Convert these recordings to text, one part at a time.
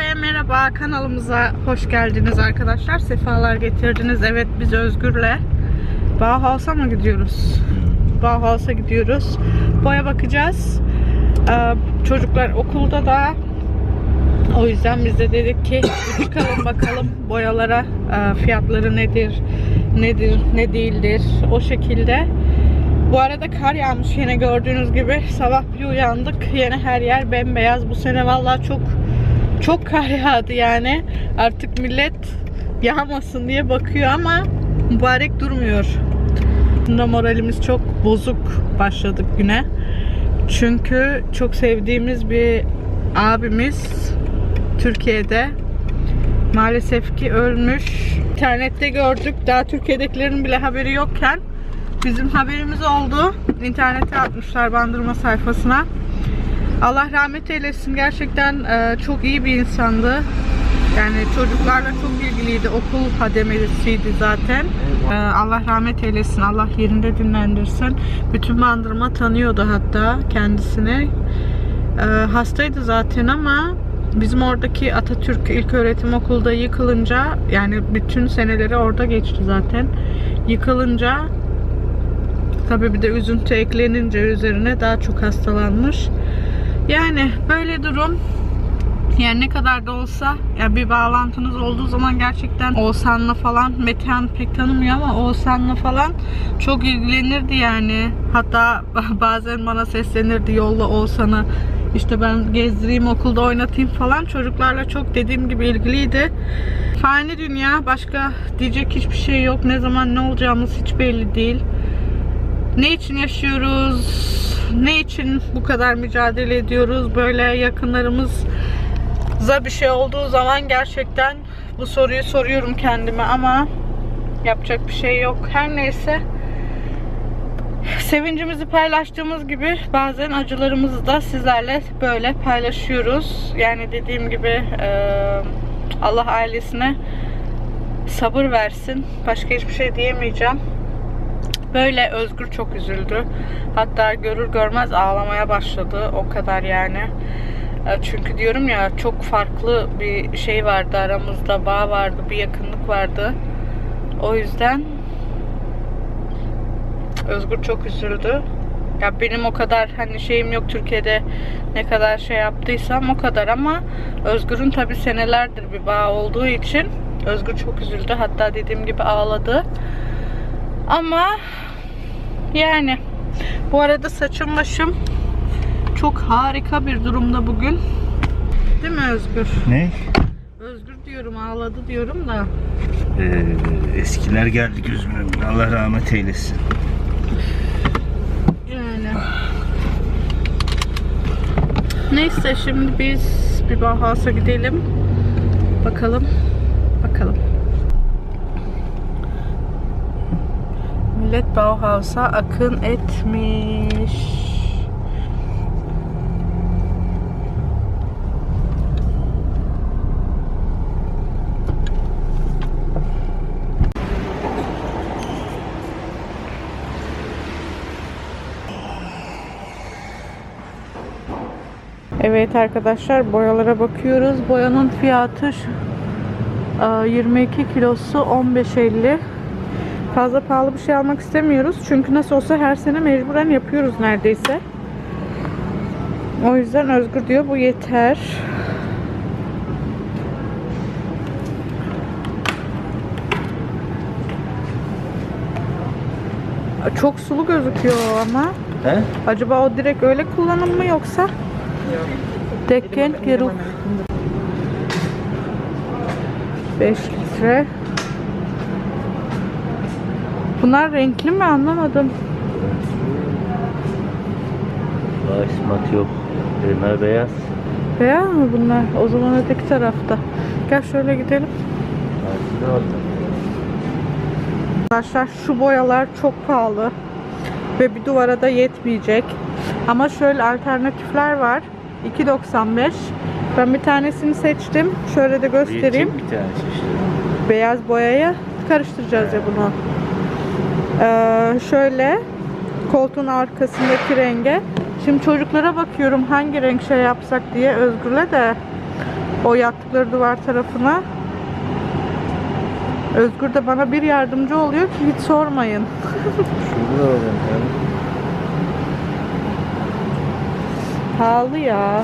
Herkese merhaba kanalımıza hoş geldiniz arkadaşlar. Sefalar getirdiniz. Evet biz Özgür'le Bauhaus'a mı gidiyoruz? Bauhaus'a gidiyoruz. Boya bakacağız. Ee, çocuklar okulda da o yüzden biz de dedik ki çıkalım bakalım boyalara e, fiyatları nedir, nedir, ne değildir o şekilde. Bu arada kar yağmış yine gördüğünüz gibi. Sabah bir uyandık. Yine her yer bembeyaz. Bu sene vallahi çok çok kar yağdı yani. Artık millet yağmasın diye bakıyor ama mübarek durmuyor. Bunda moralimiz çok bozuk başladık güne. Çünkü çok sevdiğimiz bir abimiz Türkiye'de maalesef ki ölmüş. İnternette gördük. Daha Türkiye'dekilerin bile haberi yokken bizim haberimiz oldu. İnternete atmışlar bandırma sayfasına. Allah rahmet eylesin. Gerçekten e, çok iyi bir insandı. Yani çocuklarla çok ilgiliydi. Okul hademesiydi zaten. E, Allah rahmet eylesin. Allah yerinde dinlendirsin. Bütün bandırma tanıyordu hatta kendisini. E, hastaydı zaten ama bizim oradaki Atatürk İlköğretim Okulda yıkılınca yani bütün seneleri orada geçti zaten. Yıkılınca tabii bir de üzüntü eklenince üzerine daha çok hastalanmış. Yani böyle durum. Yani ne kadar da olsa ya bir bağlantınız olduğu zaman gerçekten Oğuzhan'la falan Metehan pek tanımıyor ama Oğuzhan'la falan çok ilgilenirdi yani. Hatta bazen bana seslenirdi yolla Oğuzhan'ı işte ben gezdireyim okulda oynatayım falan. Çocuklarla çok dediğim gibi ilgiliydi. Fani dünya başka diyecek hiçbir şey yok. Ne zaman ne olacağımız hiç belli değil. Ne için yaşıyoruz? Ne için bu kadar mücadele ediyoruz? Böyle yakınlarımıza bir şey olduğu zaman gerçekten bu soruyu soruyorum kendime ama yapacak bir şey yok. Her neyse sevincimizi paylaştığımız gibi bazen acılarımızı da sizlerle böyle paylaşıyoruz. Yani dediğim gibi eee, Allah ailesine sabır versin. Başka hiçbir şey diyemeyeceğim. Böyle Özgür çok üzüldü. Hatta görür görmez ağlamaya başladı. O kadar yani. E, Çünkü diyorum ya çok farklı bir şey vardı aramızda. Bağ vardı, bir yakınlık vardı. O yüzden Özgür çok üzüldü. Ya benim o kadar hani şeyim yok Türkiye'de ne kadar şey yaptıysam o kadar ama Özgür'ün tabi senelerdir bir bağ olduğu için Özgür çok üzüldü. Hatta dediğim gibi ağladı. Ama yani bu arada saçım başım çok harika bir durumda bugün. Değil mi Özgür? Ne? Özgür diyorum ağladı diyorum da. Ee, eskiler geldi gözümün. Allah rahmet eylesin. Yani. Neyse şimdi biz bir Bauhaus'a gidelim. Bakalım. Millet Bauhaus'a akın etmiş. Evet arkadaşlar boyalara bakıyoruz. Boyanın fiyatı şu- e, 22 kilosu 15.50. Fazla pahalı bir şey almak istemiyoruz. Çünkü nasıl olsa her sene mecburen yapıyoruz neredeyse. O yüzden Özgür diyor bu yeter. Çok sulu gözüküyor ama. He? Acaba o direkt öyle kullanım mı yoksa? Dekken Geruf 5 litre. Bunlar renkli mi anlamadım. Basmat yok. Bunlar beyaz. Beyaz mı bunlar? O zaman öteki tarafta. Gel şöyle gidelim. Arkadaşlar şu boyalar çok pahalı. Ve bir duvara da yetmeyecek. Ama şöyle alternatifler var. 2.95. Ben bir tanesini seçtim. Şöyle de göstereyim. Bir tanesi işte. beyaz boyaya karıştıracağız ya bunu. Ee, şöyle koltuğun arkasındaki renge. Şimdi çocuklara bakıyorum hangi renk şey yapsak diye Özgür'le de O yaptıkları duvar tarafına. Özgür de bana bir yardımcı oluyor ki hiç sormayın. Şurada da var yani. Pahalı ya.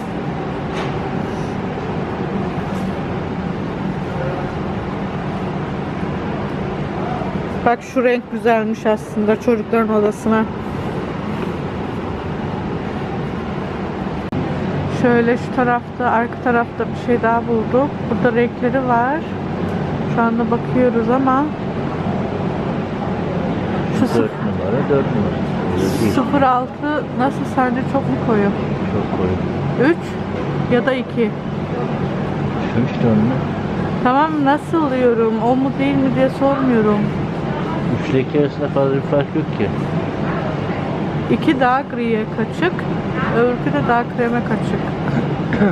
Bak şu renk güzelmiş aslında çocukların odasına. Şöyle şu tarafta, arka tarafta bir şey daha bulduk. Burada renkleri var. Şu anda bakıyoruz ama şu 4 numara 4 numara. Öyle değil. 06 nasıl sence çok mu koyu? Çok koyu. 3 ya da 2. Şu işte onunla. Tamam nasıl diyorum? O mu değil mi diye sormuyorum. Üçteki arasında fazla bir fark yok ki. İki daha griye kaçık, öbürkü de daha kreme kaçık.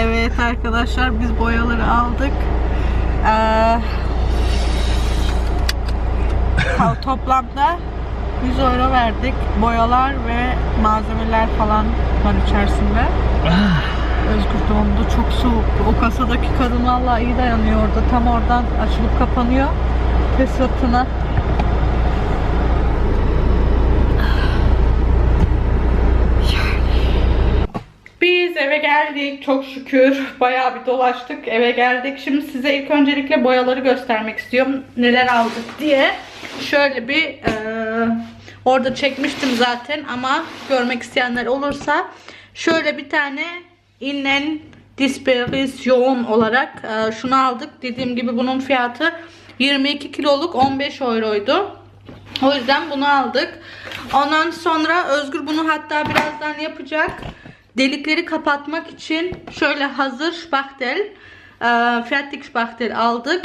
evet arkadaşlar biz boyaları aldık. Ee, toplamda 100 euro verdik. Boyalar ve malzemeler falan var içerisinde. Özgür dondu. Çok soğuk. O kasadaki kadın vallahi iyi dayanıyor orada. Tam oradan açılıp kapanıyor. Ve sırtına Biz eve geldik çok şükür. Bayağı bir dolaştık eve geldik. Şimdi size ilk öncelikle boyaları göstermek istiyorum. Neler aldık diye. Şöyle bir e, orada çekmiştim zaten ama görmek isteyenler olursa şöyle bir tane innen dispersion olarak e, şunu aldık. Dediğim gibi bunun fiyatı 22 kiloluk 15 euroydu. O yüzden bunu aldık. Ondan sonra Özgür bunu hatta birazdan yapacak. Delikleri kapatmak için şöyle hazır spachtel, e, fertig spachtel aldık.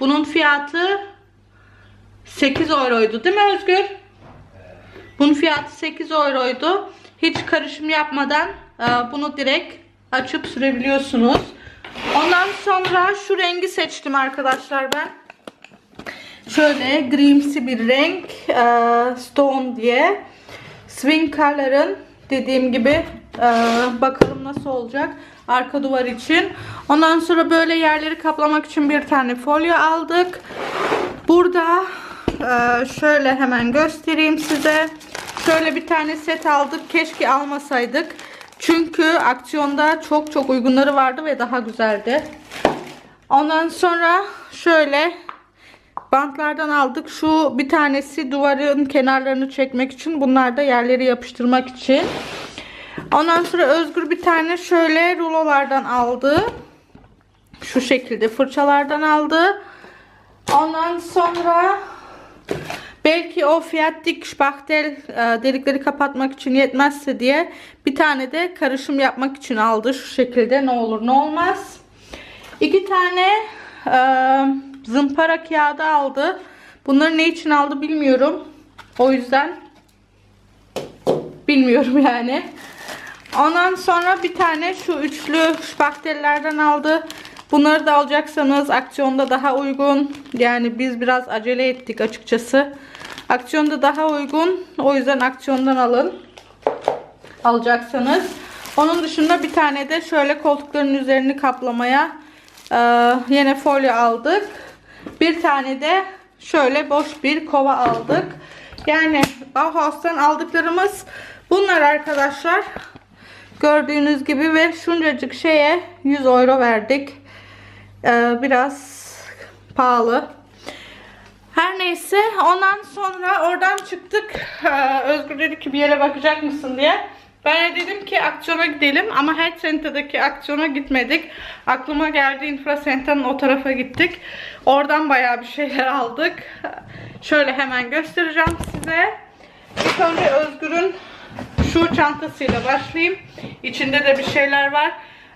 Bunun fiyatı 8 euroydu değil mi Özgür? Bunun fiyatı 8 euroydu. Hiç karışım yapmadan e, bunu direkt açıp sürebiliyorsunuz. Ondan sonra şu rengi seçtim arkadaşlar ben. Şöyle grimsi bir renk. e, Stone diye. Swing Color'ın dediğim gibi e, bakalım nasıl olacak arka duvar için. Ondan sonra böyle yerleri kaplamak için bir tane folyo aldık. Burada e, şöyle hemen göstereyim size. Şöyle bir tane set aldık. Keşke almasaydık. Çünkü aksiyonda çok çok uygunları vardı ve daha güzeldi. Ondan sonra şöyle bantlardan aldık. Şu bir tanesi duvarın kenarlarını çekmek için. Bunlar da yerleri yapıştırmak için. Ondan sonra Özgür bir tane şöyle rulolardan aldı. Şu şekilde fırçalardan aldı. Ondan sonra belki o Fiat Spachtel e, delikleri kapatmak için yetmezse diye bir tane de karışım yapmak için aldı. Şu şekilde ne olur ne olmaz. İki tane e, zımpara kağıdı aldı. Bunları ne için aldı bilmiyorum. O yüzden bilmiyorum yani. Ondan sonra bir tane şu üçlü spaktellerden aldı. Bunları da alacaksanız aksiyonda daha uygun. Yani biz biraz acele ettik açıkçası. Aksiyonda daha uygun. O yüzden aksiyondan alın. Alacaksanız. Onun dışında bir tane de şöyle koltukların üzerini kaplamaya e, yine folyo aldık. Bir tane de şöyle boş bir kova aldık. Yani Bauhaus'tan aldıklarımız bunlar arkadaşlar. Gördüğünüz gibi ve şuncacık şeye 100 euro verdik. Ee, biraz pahalı. Her neyse ondan sonra oradan çıktık. Ee, Özgür dedi ki bir yere bakacak mısın diye. Ben de dedim ki aksiyona gidelim ama Head Center'daki aksiyona gitmedik. Aklıma geldi Infracenta'nın o tarafa gittik. Oradan bayağı bir şeyler aldık. Şöyle hemen göstereceğim size. İlk önce Özgür'ün şu çantasıyla başlayayım. İçinde de bir şeyler var.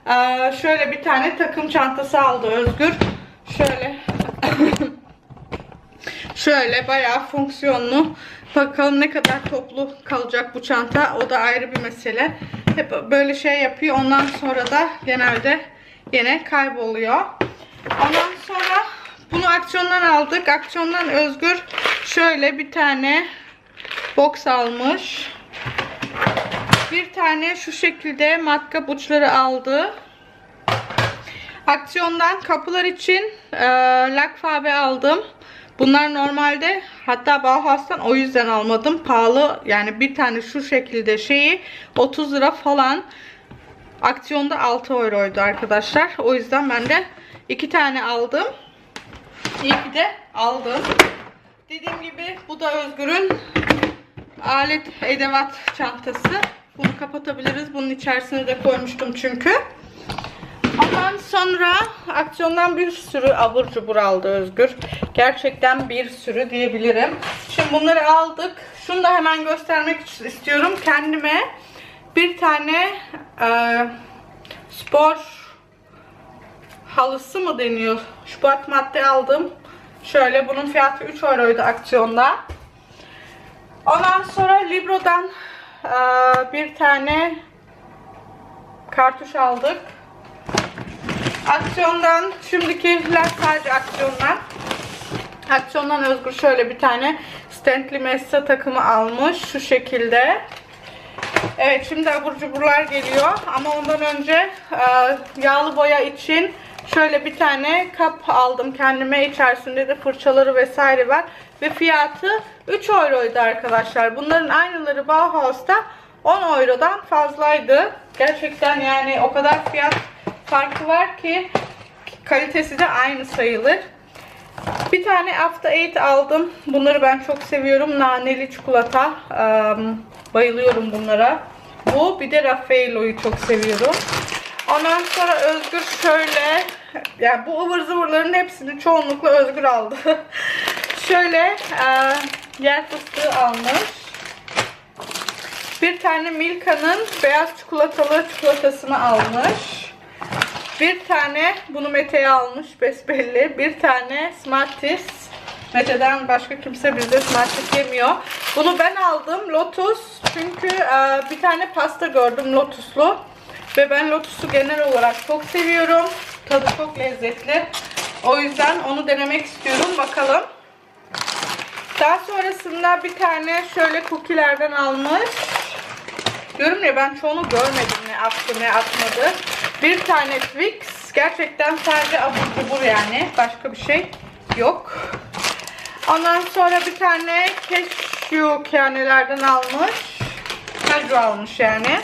Ee, şöyle bir tane takım çantası aldı Özgür. Şöyle Şöyle bayağı fonksiyonlu. Bakalım ne kadar toplu kalacak bu çanta. O da ayrı bir mesele. Hep böyle şey yapıyor. Ondan sonra da genelde yine kayboluyor. Ondan sonra bunu aksiyondan aldık. Aksiyondan Özgür şöyle bir tane box almış. Bir tane şu şekilde matkap uçları aldı. Aksiyondan kapılar için e, lakfabe aldım. Bunlar normalde hatta Bauhaus'tan o yüzden almadım. Pahalı yani bir tane şu şekilde şeyi 30 lira falan. Aksiyonda 6 euroydu arkadaşlar. O yüzden ben de iki tane aldım. İyi de aldım. Dediğim gibi bu da Özgür'ün alet edevat çantası. Bunu kapatabiliriz. Bunun içerisine de koymuştum çünkü. Ondan sonra aksiyondan bir sürü abur cubur aldı Özgür. Gerçekten bir sürü diyebilirim. Şimdi bunları aldık. Şunu da hemen göstermek istiyorum. Kendime bir tane e, spor halısı mı deniyor? Şubat madde aldım. Şöyle bunun fiyatı 3 euroydu aksiyonda. Ondan sonra Libro'dan bir tane kartuş aldık. Aksiyondan şimdikiler sadece aksiyonlar. Aksiyondan Özgür şöyle bir tane Stanley Mesa takımı almış şu şekilde. Evet şimdi abur cuburlar geliyor ama ondan önce e, yağlı boya için şöyle bir tane kap aldım kendime içerisinde de fırçaları vesaire var ve fiyatı 3 euroydu arkadaşlar bunların aynıları Bauhaus'ta 10 eurodan fazlaydı gerçekten yani o kadar fiyat farkı var ki kalitesi de aynı sayılır bir tane After Eight aldım. Bunları ben çok seviyorum. Naneli çikolata. Bayılıyorum bunlara. Bu bir de Raffaello'yu çok seviyorum. Ondan sonra Özgür şöyle yani bu ıvır zıvırların hepsini çoğunlukla Özgür aldı. şöyle e, yer fıstığı almış. Bir tane Milka'nın beyaz çikolatalı çikolatasını almış. Bir tane bunu Mete'ye almış besbelli. Bir tane Smarties. Mete'den başka kimse bizde Smarties yemiyor. Bunu ben aldım. Lotus. Çünkü e, bir tane pasta gördüm Lotus'lu. Ve ben Lotus'u genel olarak çok seviyorum. Tadı çok lezzetli. O yüzden onu denemek istiyorum. Bakalım. Daha sonrasında bir tane şöyle cookie'lerden almış. Diyorum ya ben çoğunu görmedim ne attı ne atmadı. Bir tane Twix. Gerçekten sadece abur cubur yani. Başka bir şey yok. Ondan sonra bir tane cashew kyanelerden almış. Kaju almış yani.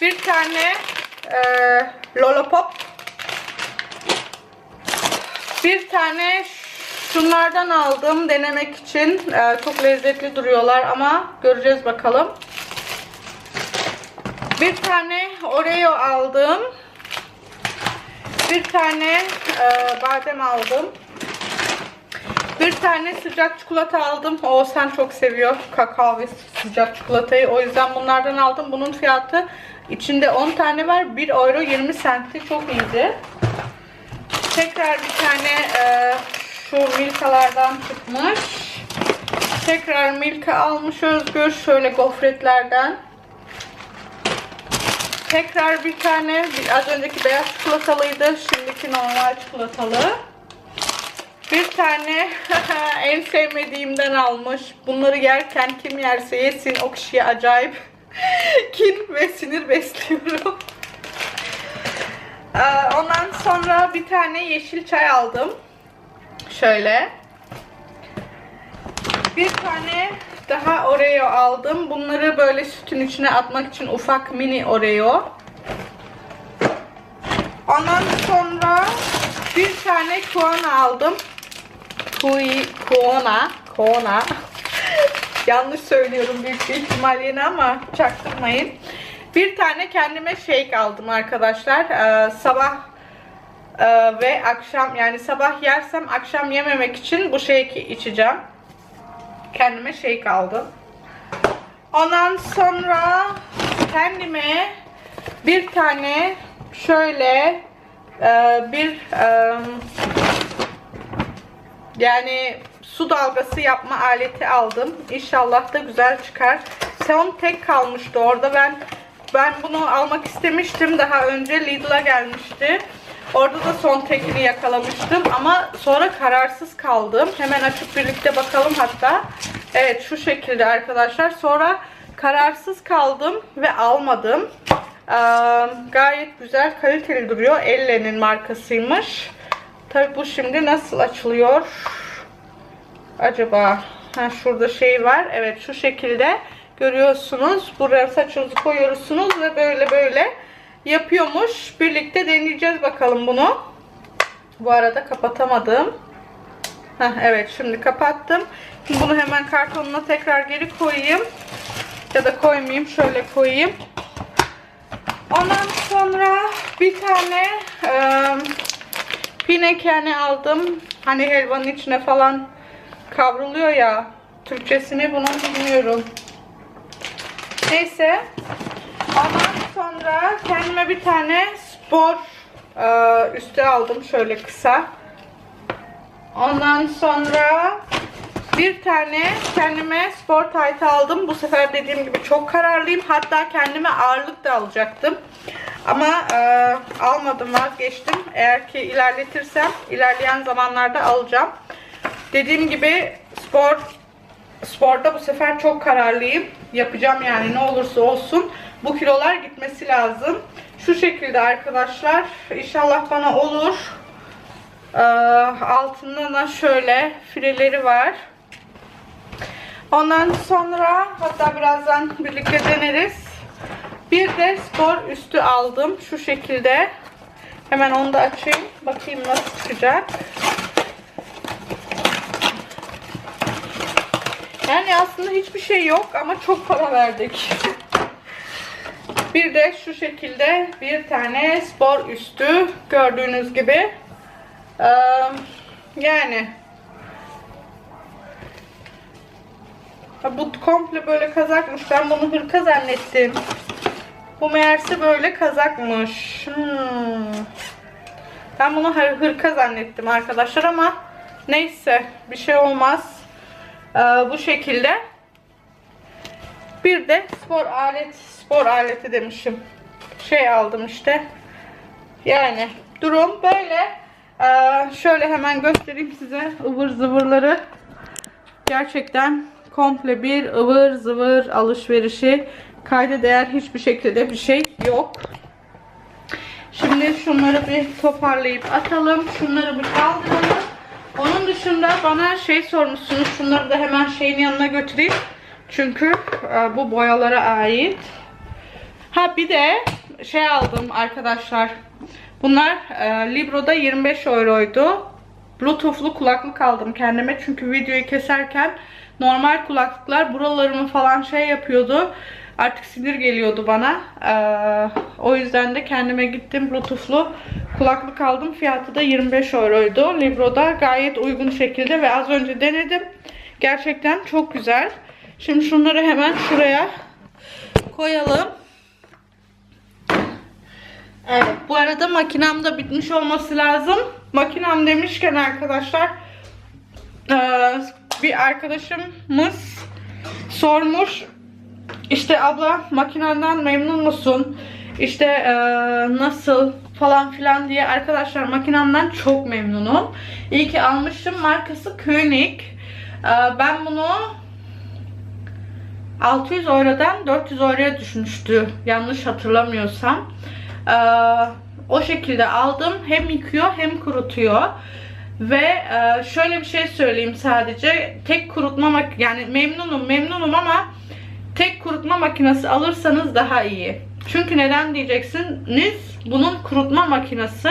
Bir tane e, lollipop. Bir tane şunlardan aldım denemek için. E, çok lezzetli duruyorlar ama göreceğiz bakalım. Bir tane Oreo aldım. Bir tane e, badem aldım. Bir tane sıcak çikolata aldım. O sen çok seviyor kakao ve sıcak çikolatayı. O yüzden bunlardan aldım. Bunun fiyatı içinde 10 tane var. 1 euro 20 senti. Çok iyiydi. Tekrar bir tane e, şu Milka'lardan çıkmış. Tekrar Milka almış Özgür. Şöyle gofretlerden. Tekrar bir tane az önceki beyaz çikolatalıydı. Şimdiki normal çikolatalı. Bir tane en sevmediğimden almış. Bunları yerken kim yerse yesin o kişiye acayip kin ve sinir besliyorum. Ee, Ondan sonra bir tane yeşil çay aldım. Şöyle. Bir tane daha Oreo aldım. Bunları böyle sütün içine atmak için ufak mini Oreo. Ondan sonra bir tane Kuana aldım. Kui, Kuana, Kuana. Yanlış söylüyorum büyük bir ihtimal yine ama çaktırmayın. Bir tane kendime shake aldım arkadaşlar. Ee, sabah e, ve akşam yani sabah yersem akşam yememek için bu shake'i içeceğim. Kendime shake aldım. Ondan sonra kendime bir tane şöyle e, bir e, yani su dalgası yapma aleti aldım. İnşallah da güzel çıkar. Son tek kalmıştı orada. Ben ben bunu almak istemiştim. Daha önce Lidl'a gelmişti. Orada da son tekini yakalamıştım ama sonra kararsız kaldım. Hemen açıp birlikte bakalım hatta. Evet şu şekilde arkadaşlar. Sonra kararsız kaldım ve almadım. Ee, gayet güzel kaliteli duruyor. Elle'nin markasıymış. Tabi bu şimdi nasıl açılıyor? Acaba ha, şurada şey var. Evet şu şekilde görüyorsunuz. Buraya saçınızı koyuyorsunuz ve böyle böyle yapıyormuş. Birlikte deneyeceğiz bakalım bunu. Bu arada kapatamadım. Heh, evet şimdi kapattım. Bunu hemen kartonuna tekrar geri koyayım. Ya da koymayayım. Şöyle koyayım. Ondan sonra bir tane e, pinekene aldım. Hani helvanın içine falan kavruluyor ya. Türkçesini bunun bilmiyorum. Neyse. Ondan sonra kendime bir tane spor e, üstü aldım. Şöyle kısa. Ondan sonra bir tane kendime spor tayt aldım. Bu sefer dediğim gibi çok kararlıyım. Hatta kendime ağırlık da alacaktım. Ama e, almadım vazgeçtim. Eğer ki ilerletirsem ilerleyen zamanlarda alacağım. Dediğim gibi spor sporda bu sefer çok kararlıyım. Yapacağım yani ne olursa olsun. Bu kilolar gitmesi lazım. Şu şekilde arkadaşlar. İnşallah bana olur. Ee, altında da şöyle fileleri var. Ondan sonra hatta birazdan birlikte deneriz. Bir de spor üstü aldım. Şu şekilde. Hemen onu da açayım. Bakayım nasıl çıkacak. Yani aslında hiçbir şey yok ama çok para verdik. bir de şu şekilde bir tane spor üstü gördüğünüz gibi. Yani bu komple böyle kazakmış. Ben bunu hırka zannettim. Bu meğerse böyle kazakmış. Hmm. Ben bunu hır- hırka zannettim arkadaşlar ama neyse bir şey olmaz. Bu şekilde. Bir de spor alet, spor aleti demişim. Şey aldım işte. Yani durum böyle. Ee, şöyle hemen göstereyim size ıvır zıvırları. Gerçekten komple bir ıvır zıvır alışverişi. Kayda değer hiçbir şekilde bir şey yok. Şimdi şunları bir toparlayıp atalım. Şunları bir kaldıralım. Onun dışında bana şey sormuşsunuz. Şunları da hemen şeyin yanına götüreyim. Çünkü e, bu boyalara ait. Ha bir de şey aldım arkadaşlar. Bunlar e, Libro'da 25 euroydu. Bluetooth'lu kulaklık aldım kendime. Çünkü videoyu keserken normal kulaklıklar buralarımı falan şey yapıyordu. Artık sinir geliyordu bana. Ee, o yüzden de kendime gittim Bluetooth'lu kulaklık aldım. Fiyatı da 25 euroydu. Libro'da gayet uygun şekilde ve az önce denedim. Gerçekten çok güzel. Şimdi şunları hemen şuraya koyalım. Evet, bu arada makinem de bitmiş olması lazım. Makinem demişken arkadaşlar eee, bir arkadaşımız sormuş. İşte abla makinenden memnun musun? İşte eee, nasıl falan filan diye arkadaşlar makinemden çok memnunum. İyi ki almışım. Markası Koenig. Eee, ben bunu 600 eurodan 400 euroya düşmüştü. Yanlış hatırlamıyorsam. Ee, o şekilde aldım. Hem yıkıyor hem kurutuyor. Ve e, şöyle bir şey söyleyeyim sadece. Tek kurutma mak yani memnunum memnunum ama tek kurutma makinesi alırsanız daha iyi. Çünkü neden diyeceksiniz? Bunun kurutma makinesi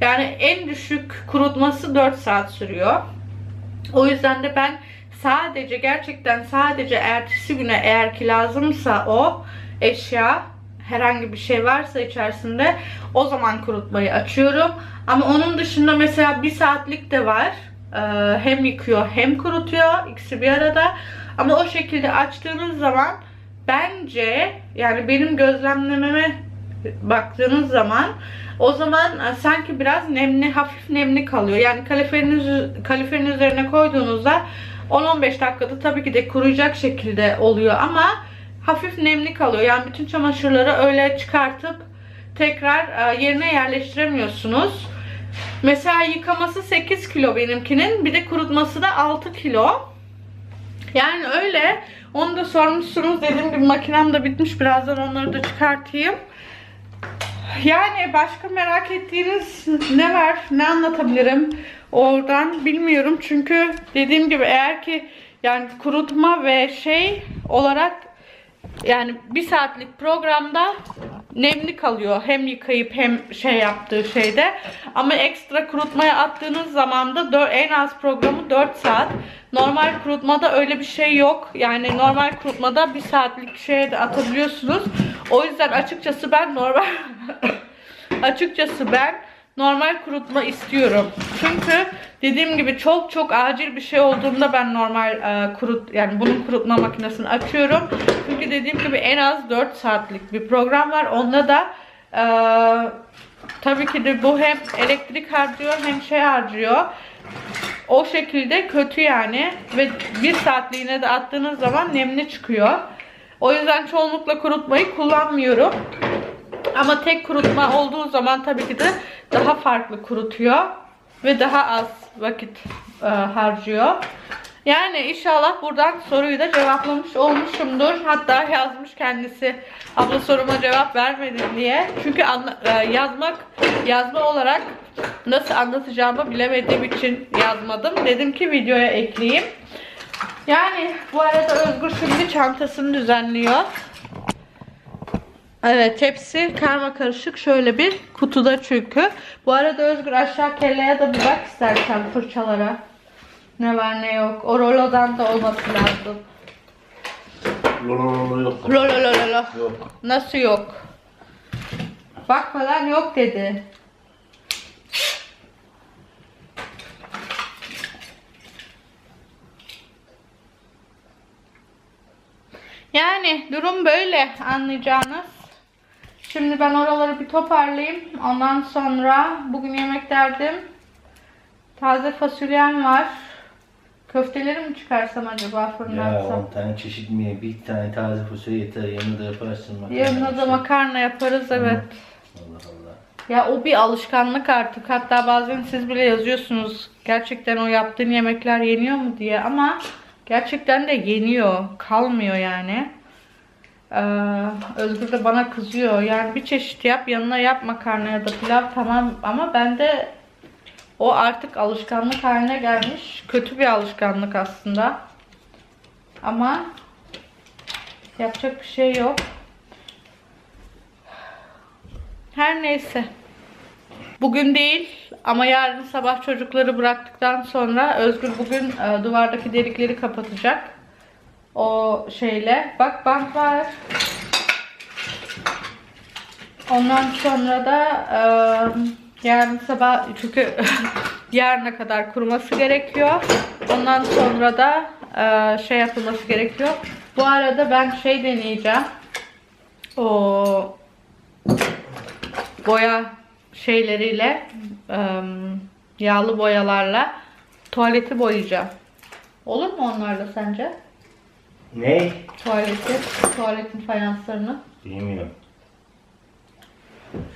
yani en düşük kurutması 4 saat sürüyor. O yüzden de ben sadece gerçekten sadece ertesi güne eğer ki lazımsa o eşya herhangi bir şey varsa içerisinde o zaman kurutmayı açıyorum. Ama onun dışında mesela bir saatlik de var. Ee, hem yıkıyor hem kurutuyor. ikisi bir arada. Ama o şekilde açtığınız zaman bence yani benim gözlemlememe baktığınız zaman o zaman e, sanki biraz nemli, hafif nemli kalıyor. Yani kaliferiniz, kaliferin üzerine koyduğunuzda 10-15 dakikada tabii ki de kuruyacak şekilde oluyor ama hafif nemli kalıyor. Yani bütün çamaşırları öyle çıkartıp tekrar e, yerine yerleştiremiyorsunuz. Mesela yıkaması 8 kilo benimkinin. Bir de kurutması da 6 kilo. Yani öyle. Onu da sormuşsunuz. Dediğim gibi makinem de bitmiş. Birazdan onları da çıkartayım. Yani başka merak ettiğiniz ne var? Ne anlatabilirim? Oradan bilmiyorum. Çünkü dediğim gibi eğer ki yani kurutma ve şey olarak yani bir saatlik programda nemli kalıyor. Hem yıkayıp hem şey yaptığı şeyde. Ama ekstra kurutmaya attığınız zaman da en az programı 4 saat. Normal kurutmada öyle bir şey yok. Yani normal kurutmada bir saatlik şeye de atabiliyorsunuz. O yüzden açıkçası ben normal açıkçası ben normal kurutma istiyorum. Çünkü dediğim gibi çok çok acil bir şey olduğunda ben normal e, kurut yani bunun kurutma makinesini açıyorum. Çünkü dediğim gibi en az 4 saatlik bir program var. Onda da e, tabii ki de bu hem elektrik harcıyor hem şey harcıyor. O şekilde kötü yani ve bir saatliğine de attığınız zaman nemli çıkıyor. O yüzden çoğunlukla kurutmayı kullanmıyorum. Ama tek kurutma olduğu zaman tabii ki de daha farklı kurutuyor ve daha az vakit e, harcıyor. Yani inşallah buradan soruyu da cevaplamış olmuşumdur. Hatta yazmış kendisi abla soruma cevap vermedin diye. Çünkü anla- e, yazmak yazma olarak nasıl anlatacağımı bilemediğim için yazmadım. Dedim ki videoya ekleyeyim. Yani bu arada Özgür şimdi çantasını düzenliyor. Evet hepsi karma karışık şöyle bir kutuda çünkü. Bu arada Özgür aşağı kelleye de bir bak istersen fırçalara. Ne var ne yok. O rolodan da olması lazım. Lolo yok. Rolo. Yok. Nasıl yok? Bakmadan yok dedi. Yani durum böyle anlayacağınız. Şimdi ben oraları bir toparlayayım. Ondan sonra bugün yemek derdim. Taze fasulyem var. Köfteleri mi çıkarsam acaba fırına Ya atsam? 10 tane çeşit mi? Bir tane taze fasulye yeter. Yanında yaparsın. makarna Yanına da makarna yaparız evet. Allah Allah. Ya o bir alışkanlık artık. Hatta bazen siz bile yazıyorsunuz. Gerçekten o yaptığın yemekler yeniyor mu diye ama gerçekten de yeniyor. Kalmıyor yani. Ee, Özgür de bana kızıyor. Yani bir çeşit yap yanına yap makarna ya da pilav tamam ama bende o artık alışkanlık haline gelmiş. Kötü bir alışkanlık aslında. Ama yapacak bir şey yok. Her neyse. Bugün değil ama yarın sabah çocukları bıraktıktan sonra Özgür bugün e, duvardaki delikleri kapatacak. O şeyle. Bak bant var. Ondan sonra da e, yarın sabah çünkü yarına kadar kuruması gerekiyor. Ondan sonra da e, şey yapılması gerekiyor. Bu arada ben şey deneyeceğim. O boya şeyleriyle ım, yağlı boyalarla tuvaleti boyayacağım. Olur mu onlarla sence? Ne? Tuvaleti, tuvaletin fayanslarını. Bilmiyorum.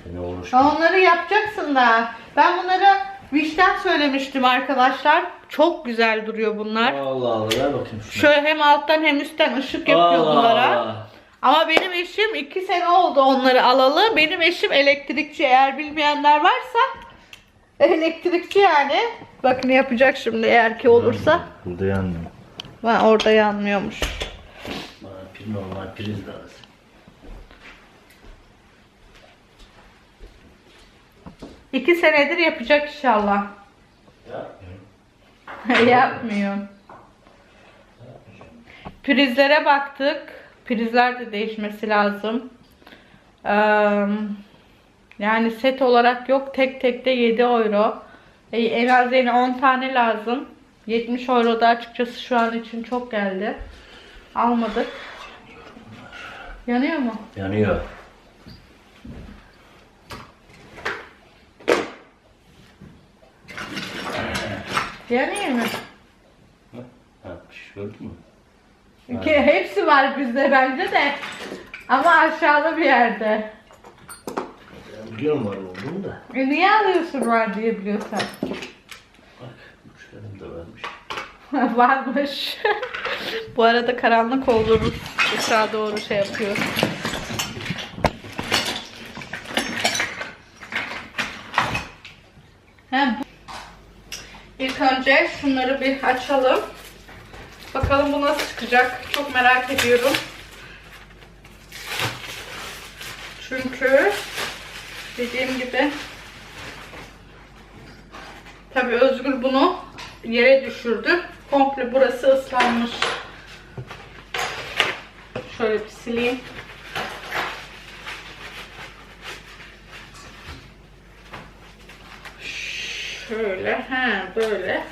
Seni uğraş. Ha, onları yapacaksın da. Ben bunları Viş'ten söylemiştim arkadaşlar. Çok güzel duruyor bunlar. Allah Allah ver bakayım şunu. Şöyle hem alttan hem üstten ışık yapıyor Allah bunlara. Allah. Ama benim eşim iki sene oldu onları alalı. Benim eşim elektrikçi. Eğer bilmeyenler varsa elektrikçi yani. Bakın yapacak şimdi eğer ki olursa. Burada yandım. Ben orada yanmıyormuş. Bana pil normal priz lazım. İki senedir yapacak inşallah. Yapmıyorum. Yapmıyor. Prizlere baktık. Prizler de değişmesi lazım. Eee, yani set olarak yok. Tek tek de 7 euro. E, en az yine 10 tane lazım. 70 euro da açıkçası şu an için çok geldi. Almadık. Yanıyor mu? Yanıyor. Yanıyor mu? Yapmış gördün mü? Ki hepsi var bizde bence de. Ama aşağıda bir yerde. Biliyorum var olduğunu da. E niye alıyorsun var diye biliyorsan. Bak uçlarım da varmış. Bu arada karanlık olur. Aşağı doğru şey yapıyor. He, bu- İlk önce şunları bir açalım. Bakalım bu nasıl çıkacak. Çok merak ediyorum. Çünkü dediğim gibi tabii Özgür bunu yere düşürdü. Komple burası ıslanmış. Şöyle bir sileyim. Şöyle, ha böyle.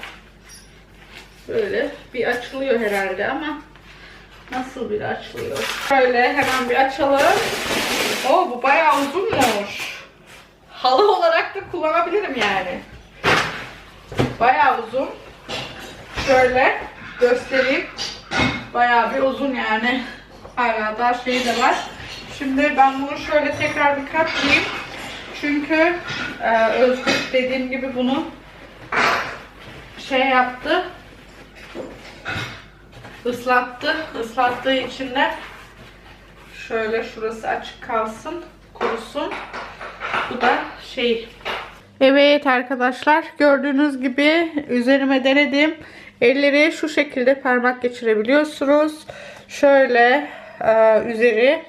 Böyle bir açılıyor herhalde ama nasıl bir açılıyor? Şöyle hemen bir açalım. Oo bu bayağı uzunmuş. Halı olarak da kullanabilirim yani. Bayağı uzun. Şöyle göstereyim. Bayağı bir uzun yani. Hala daha şey de var. Şimdi ben bunu şöyle tekrar bir katlayayım. Çünkü e, Özgür dediğim gibi bunu şey yaptı. Islattı. Islattığı için de şöyle şurası açık kalsın. Kurusun. Bu da şey. Evet arkadaşlar gördüğünüz gibi üzerime denedim. Elleri şu şekilde parmak geçirebiliyorsunuz. Şöyle e, üzeri.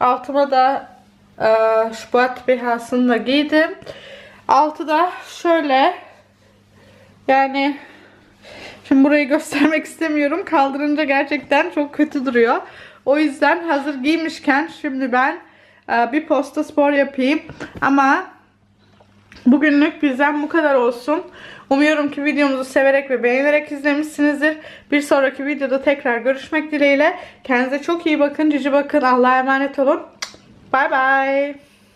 Altıma da e, Şubat BH'sını da giydim. Altı da şöyle yani Şimdi burayı göstermek istemiyorum. Kaldırınca gerçekten çok kötü duruyor. O yüzden hazır giymişken şimdi ben e, bir posta spor yapayım. Ama bugünlük bizden bu kadar olsun. Umuyorum ki videomuzu severek ve beğenerek izlemişsinizdir. Bir sonraki videoda tekrar görüşmek dileğiyle. Kendinize çok iyi bakın. Cici bakın. Allah'a emanet olun. Bay bay.